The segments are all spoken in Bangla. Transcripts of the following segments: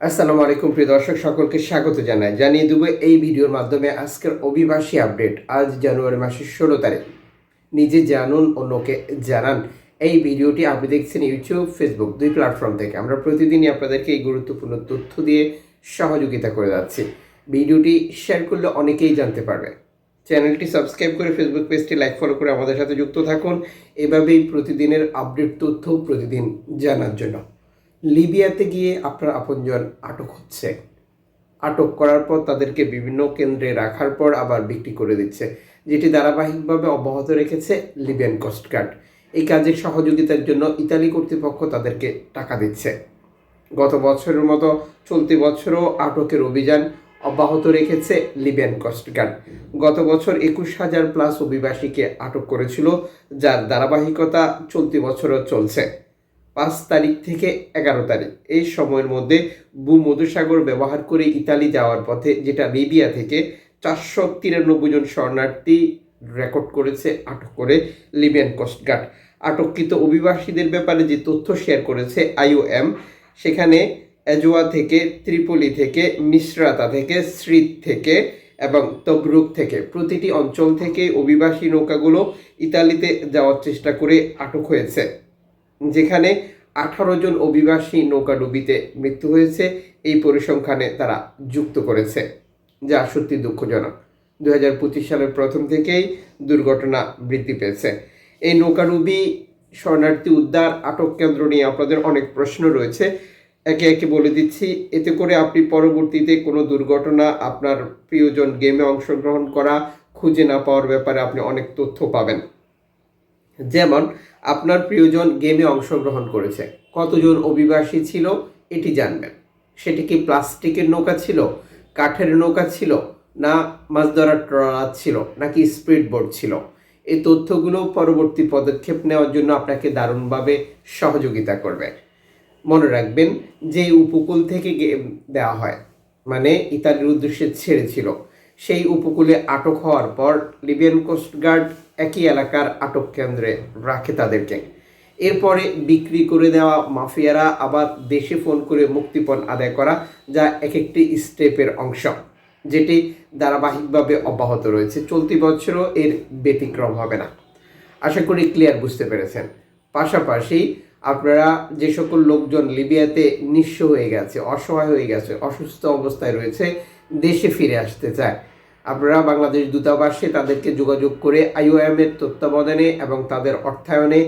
আসসালামু আলাইকুম, প্রিয় দর্শক, সকলকে স্বাগত জানাই। জানিয়ে দেবো এই ভিডিওর মাধ্যমে আজকের অভিবাসী আপডেট। আজ জানুয়ারি মাসের ষোলো তারিখ। নিজে জানুন, অন্যকে জানান। এই ভিডিওটি আপনি দেখছেন ইউটিউব, ফেসবুক, দুই প্ল্যাটফর্ম থেকে। আমরা প্রতিদিনই আপনাদেরকে এই গুরুত্বপূর্ণ তথ্য দিয়ে সহযোগিতা করে যাচ্ছি। ভিডিওটি শেয়ার করলে অনেকেই জানতে পারবে। চ্যানেলটি সাবস্ক্রাইব করে ফেসবুক পেজটি লাইক, ফলো করে আমাদের সাথে যুক্ত থাকুন। এভাবেই প্রতিদিনের আপডেট তথ্য প্রতিদিন জানার জন্য। লিবিয়াতে গিয়ে আপনার আপনজন আটক হচ্ছে। আটক করার পর তাদেরকে বিভিন্ন কেন্দ্রে রাখার পর আবার বিক্রি করে দিচ্ছে, যেটি ধারাবাহিকভাবে অব্যাহত রেখেছে লিবিয়ান কোস্টগার্ড এই কাজের সহযোগিতার জন্য ইতালি কর্তৃপক্ষ তাদেরকে টাকা দিচ্ছে। গত বছরের মতো চলতি বছরও আটকের অভিযান অব্যাহত রেখেছে লিবিয়ান কোস্টগার্ড গত বছর একুশ হাজার প্লাস অভিবাসীকে আটক করেছিল, যার ধারাবাহিকতা চলতি বছরও চলছে। পাঁচ তারিখ থেকে এগারো তারিখ। এই সময়ের মধ্যে ভূমধুসাগর ব্যবহার করে ইতালি যাওয়ার পথে, যেটা লিবিয়া থেকে চারশো তিরানব্বই জন শরণার্থী রেকর্ড করেছে, আটক করে লিবিয়ান কোস্টগার্ড আটককৃত অভিবাসীদের ব্যাপারে যে তথ্য শেয়ার করেছে আইওএম, সেখানে এজোয়া থেকে, ত্রিপলি থেকে, মিশ্রাতা থেকে, স্রিত থেকে এবং তবরুক থেকে প্রতিটি অঞ্চল থেকে অভিবাসী নৌকাগুলো ইতালিতে যাওয়ার চেষ্টা করে আটক হয়েছে। যেখানে আঠারো জন অভিবাসী নৌকাডুবিতে মৃত্যু হয়েছে, এই পরিসংখ্যানে তারা যুক্ত করেছে, যা সত্যি দুঃখজনক। দু হাজার পঁচিশ সালের প্রথম থেকেই দুর্ঘটনা বৃদ্ধি পেয়েছে। এই নৌকাডুবি শরণার্থী উদ্ধার আটক কেন্দ্র নিয়ে আপনাদের অনেক প্রশ্ন রয়েছে। একে একে বলে দিচ্ছি, এতে করে আপনি পরবর্তীতে কোনো দুর্ঘটনা আপনার প্রিয়জন গেমে অংশগ্রহণ করা খুঁজে না পাওয়ার ব্যাপারে আপনি অনেক তথ্য পাবেন। যেমন, আপনার প্রিয়জন গেমে অংশগ্রহণ করেছে। কতজন অভিবাসী ছিল, এটি জানবেন। সেটি কি প্লাস্টিকের নৌকা ছিল, কাঠের নৌকা ছিল, না মাছ ধরার ট্রলার ছিল, নাকি স্পিড বোট ছিল? এই তথ্যগুলো পরবর্তী পদক্ষেপ নেওয়ার জন্য আপনাকে দারুণভাবে সহযোগিতা করবে। মনে রাখবেন, যে উপকূল থেকে গে- দেওয়া হয় মানে ইতালির উদ্দেশ্যে ছেড়েছিল, সেই উপকূলে আটক হওয়ার পর লিবিয়ান কোস্টগার্ড একই এলাকার আটক কেন্দ্রে রাখে তাদেরকে। এরপরে বিক্রি করে দেওয়া মাফিয়ারা আবার দেশে ফোন করে মুক্তিপণ আদায় করা, যা এক একটি স্টেপের অংশ, যেটি ধারাবাহিকভাবে অব্যাহত রয়েছে। চলতি বছরও এর ব্যতিক্রম হবে না। আশা করি ক্লিয়ার বুঝতে পেরেছেন। পাশাপাশি আপনারা যে সকল লোকজন লিবিয়াতে নিঃস্ব হয়ে গেছে, অসহায় হয়ে গেছে, অসুস্থ অবস্থায় রয়েছে, দেশে ফিরে আসতে চায় আপনারা বাংলাদেশ দূতাবাসে তাদেরকে যোগাযোগ করে আইওএম এর তত্ত্বাবধানে এবং তাদের অর্থায়নে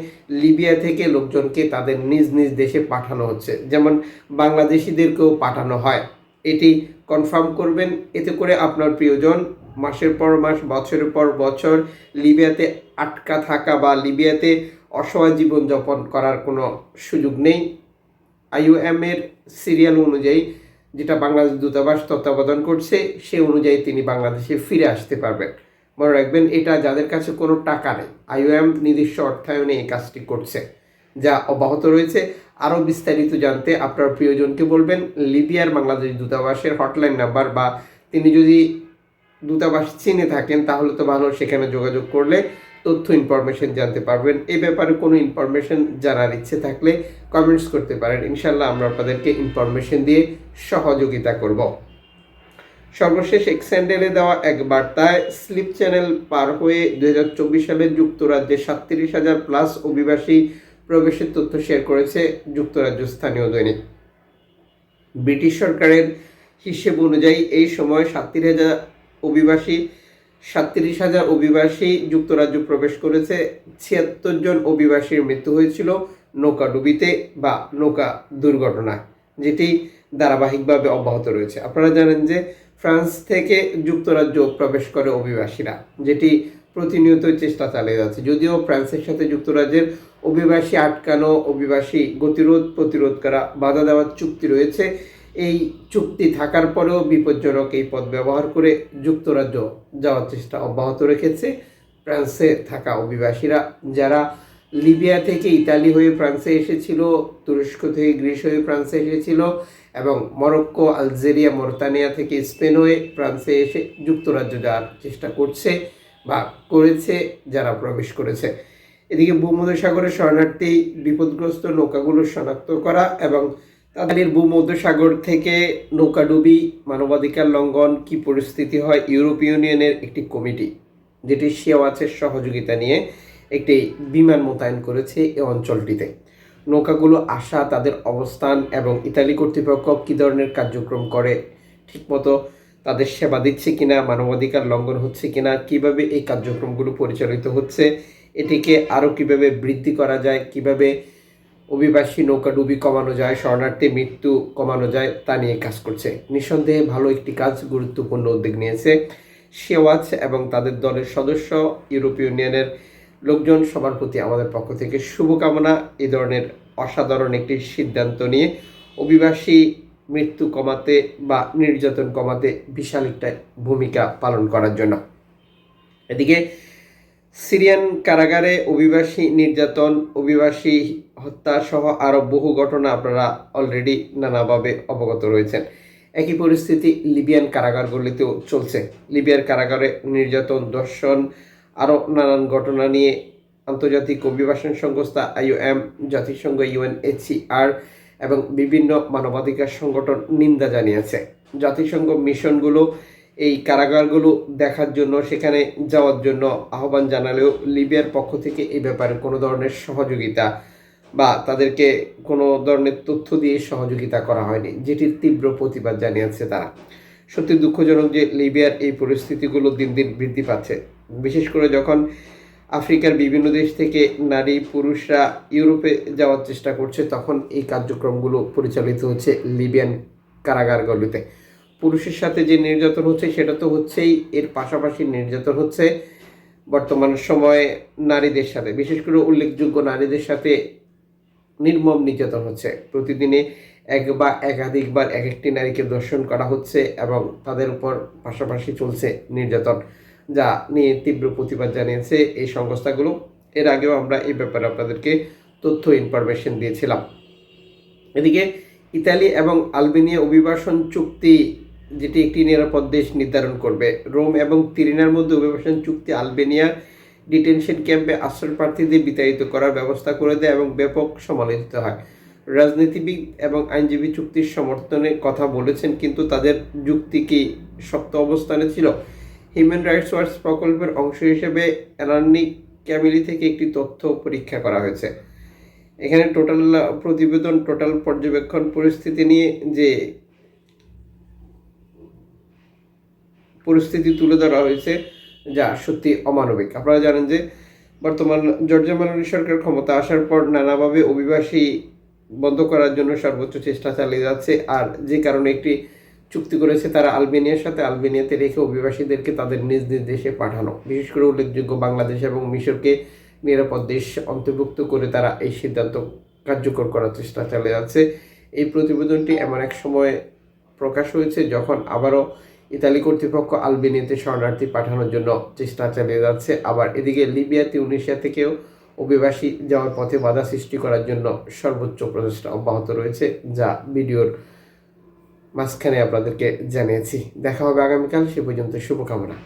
লিবিয়া থেকে লোকজনকে তাদের নিজ নিজ দেশে পাঠানো হচ্ছে। যেমন বাংলাদেশিদেরকেও পাঠানো হয়। এটি কনফার্ম করবেন। এতে করে আপনার প্রিয়জন মাসের পর মাস, বছরের পর বছর লিবিয়াতে আটকা থাকা বা লিবিয়াতে অসহায় জীবনযাপন করার কোনো সুযোগ নেই। আইওএম এর সিরিয়াল অনুযায়ী যেটা বাংলাদেশ দূতাবাস তত্ত্বাবধান করছে, সে অনুযায়ী তিনি বাংলাদেশে ফিরে আসতে পারবেন। মনে রাখবেন, এটা যাদের কাছে কোনো টাকা নেই, আইওএম নিজস্ব অর্থায়নে এই কাজটি করছে, যা অব্যাহত রয়েছে। আরও বিস্তারিত জানতে আপনার প্রিয়জনকে বলবেন, লিবিয়ার বাংলাদেশ দূতাবাসের হটলাইন নাম্বার বা তিনি যদি দূতাবাস চিনে থাকেন, তাহলে তো ভালো, সেখানে যোগাযোগ করলে তথ্য ইনফরমেশন জানতে পারবেন। এই ব্যাপারে কোনো ইনফরমেশন জানার ইচ্ছে থাকলে কমেন্টস করতে পারেন। ইনশাল্লাহ আমরা আপনাদেরকে ইনফরমেশন দিয়ে সহযোগিতা করব। সর্বশেষ এক্সেন্ডেলে দেওয়া এক বার্তায় স্লিপ চ্যানেল পার হয়ে দু হাজার চব্বিশ সালে যুক্তরাজ্যে সাতত্রিশ হাজার প্লাস অভিবাসী প্রবেশের তথ্য শেয়ার করেছে যুক্তরাজ্য স্থানীয় দৈনিক। ব্রিটিশ সরকারের হিসেব অনুযায়ী এই সময় সাতত্রিশ হাজার অভিবাসী সাতত্রিশ হাজার অভিবাসী যুক্তরাজ্য প্রবেশ করেছে। ছিয়াত্তর জন অভিবাসীর মৃত্যু হয়েছিল নৌকা ডুবিতে বা নৌকা দুর্ঘটনায়, যেটি ধারাবাহিকভাবে অব্যাহত রয়েছে। আপনারা জানেন যে ফ্রান্স থেকে যুক্তরাজ্য প্রবেশ করে অভিবাসীরা, যেটি প্রতিনিয়ত চেষ্টা চালিয়ে যাচ্ছে। যদিও ফ্রান্সের সাথে যুক্তরাজ্যের অভিবাসী আটকানো অভিবাসী গতিরোধ প্রতিরোধ করা বাধা দেওয়ার চুক্তি রয়েছে এই চুক্তি থাকার পরেও বিপজ্জনক এই পথ ব্যবহার করে যুক্তরাজ্য যাওয়ার চেষ্টা অব্যাহত রেখেছে। ফ্রান্সে থাকা অভিবাসীরা, যারা লিবিয়া থেকে ইতালি হয়ে ফ্রান্সে এসেছিল, তুরস্ক থেকে গ্রিস হয়ে ফ্রান্সে এসেছিল এবং মরক্কো, আলজেরিয়া, মোরতানিয়া থেকে স্পেন হয়ে ফ্রান্সে এসে যুক্তরাজ্য যাওয়ার চেষ্টা করছে বা করেছে, যারা প্রবেশ করেছে। এদিকে ভূমধ্যসাগরের শরণার্থী বিপদগ্রস্ত নৌকাগুলো শনাক্ত করা এবং তাদের ভূমধ্যসাগর থেকে নৌকাডুবি, মানবাধিকার লঙ্ঘন, কি পরিস্থিতি হয় ইউরোপীয় ইউনিয়নের একটি কমিটি, যেটি শিয়াওয়াচের সহযোগিতা নিয়ে একটি বিমান মোতায়েন করেছে এই অঞ্চলটিতে। নৌকাগুলো আসা, তাদের অবস্থান এবং ইতালি কর্তৃপক্ষ কী ধরনের কার্যক্রম করে, ঠিকমতো তাদের সেবা দিচ্ছে কিনা, মানবাধিকার লঙ্ঘন হচ্ছে কিনা, কীভাবে এই কার্যক্রমগুলো পরিচালিত হচ্ছে, এটিকে আরও কীভাবে বৃদ্ধি করা যায়, কীভাবে অভিবাসী নৌকাডুবি কমানো যায়, শরণার্থী মৃত্যু কমানো যায়, তা নিয়ে কাজ করছে। নিঃসন্দেহে ভালো একটি কাজ, গুরুত্বপূর্ণ উদ্যোগ নিয়েছে শেওয়াজ এবং তাদের দলের সদস্য ইউরোপীয় ইউনিয়নের লোকজন। সবার প্রতি আমাদের পক্ষ থেকে শুভকামনা। এই ধরনের অসাধারণ একটি সিদ্ধান্ত নিয়ে অভিবাসী মৃত্যু কমাতে বা নির্যাতন কমাতে বিশাল একটা ভূমিকা পালন করার জন্য। এদিকে সিরিয়ান কারাগারে অভিবাসী নির্যাতন, অভিবাসী হত্যা সহ আরও বহু ঘটনা আপনারা অলরেডি নানাভাবে অবগত রয়েছেন। একই পরিস্থিতি লিবিয়ান কারাগারগুলিতেও চলছে। লিবিয়ার কারাগারে নির্যাতন দর্শন আরও নানান ঘটনা নিয়ে আন্তর্জাতিক অভিবাসন সংস্থা আইওএম, জাতিসংঘ ইউএনএইচসিআর এবং বিভিন্ন মানবাধিকার সংগঠন নিন্দা জানিয়েছে। জাতিসংঘ মিশনগুলো এই কারাগারগুলো দেখার জন্য, সেখানে যাওয়ার জন্য আহ্বান জানালেও লিবিয়ার পক্ষ থেকে এই ব্যাপারে কোনো ধরনের সহযোগিতা বা তাদেরকে কোনো ধরনের তথ্য দিয়ে সহযোগিতা করা হয়নি, যেটির তীব্র প্রতিবাদ জানিয়েছে তারা। সত্যি দুঃখজনক যে লিবিয়ার এই পরিস্থিতিগুলো দিন দিন বৃদ্ধি পাচ্ছে। বিশেষ করে যখন আফ্রিকার বিভিন্ন দেশ থেকে নারী পুরুষরা ইউরোপে যাওয়ার চেষ্টা করছে, তখন এই কার্যক্রমগুলো পরিচালিত হচ্ছে লিবিয়ান কারাগারগুলিতে। পুরুষের সাথে যে নির্যাতন হচ্ছে, সেটা তো হচ্ছেই, এর পাশাপাশি নির্যাতন হচ্ছে বর্তমান সময়ে নারীদের সাথে। বিশেষ করে উল্লেখযোগ্য নারীদের সাথে নির্মম নির্যাতন হচ্ছে। প্রতিদিনে এক বা একাধিকবার এক একটি নারীকে দর্শন করা হচ্ছে এবং তাদের উপর পাশাপাশি চলছে নির্যাতন, যা নিয়ে তীব্র প্রতিবাদ জানিয়েছে এই সংস্থাগুলো। এর আগেও আমরা এই ব্যাপারে আপনাদেরকে তথ্য ইনফরমেশন দিয়েছিলাম। এদিকে ইতালি এবং আলবেনিয়া অভিবাসন চুক্তি যেটি একটি নিরাপদ দেশ নির্ধারণ করবে। রোম এবং তিরিনার মধ্যে অভিবাসন চুক্তি আলবেনিয়া ডিটেনশন ক্যাম্পে আশ্রয় প্রার্থীদের বিতাড়িত করার ব্যবস্থা করে দেয় এবং ব্যাপক সমালোচিত হয়। রাজনীতিবিদ এবং আইনজীবী চুক্তির সমর্থনে কথা বলেছেন, কিন্তু তাদের যুক্তি কি শক্ত অবস্থানে ছিল? হিউম্যান রাইটস ওয়াচ প্রকল্পের অংশ হিসেবে এনার্নি ক্যামিলি থেকে একটি তথ্য পরীক্ষা করা হয়েছে। এখানে টোটাল প্রতিবেদন, টোটাল পর্যবেক্ষণ পরিস্থিতি নিয়ে যে পরিস্থিতি তুলে ধরা হয়েছে যা সত্যি অমানবিক। আপনারা জানেন যে বর্তমান জর্জিয়া মেলোনি সরকার ক্ষমতা আসার পর নানাভাবে অভিবাসী বন্ধ করার জন্য সর্বোচ্চ চেষ্টা চালিয়ে যাচ্ছে আর যে কারণে একটি চুক্তি করেছে তারা আলবেনিয়ার সাথে আলবেনিয়াতে রেখে অভিবাসীদেরকে তাদের নিজ নিজ দেশে পাঠানো। বিশেষ করে উল্লেখযোগ্য বাংলাদেশ এবং মিশরকে নিরাপদ দেশ অন্তর্ভুক্ত করে তারা এই সিদ্ধান্ত কার্যকর করার চেষ্টা চালিয়ে যাচ্ছে। এই প্রতিবেদনটি এমন এক সময় প্রকাশ হয়েছে যখন আবারও ইতালি কর্তৃপক্ষ আলবেনিয়াতে শরণার্থী পাঠানোর জন্য চেষ্টা চালিয়ে যাচ্ছে। আবার এদিকে লিবিয়া তিউনিশিয়া থেকেও অভিবাসী যাওয়ার পথে বাধা সৃষ্টি করার জন্য সর্বোচ্চ প্রচেষ্টা অব্যাহত রয়েছে, যা ভিডিওর মাঝখানে আপনাদেরকে জানিয়েছি। দেখা হবে আগামীকাল, সে পর্যন্ত শুভকামনা।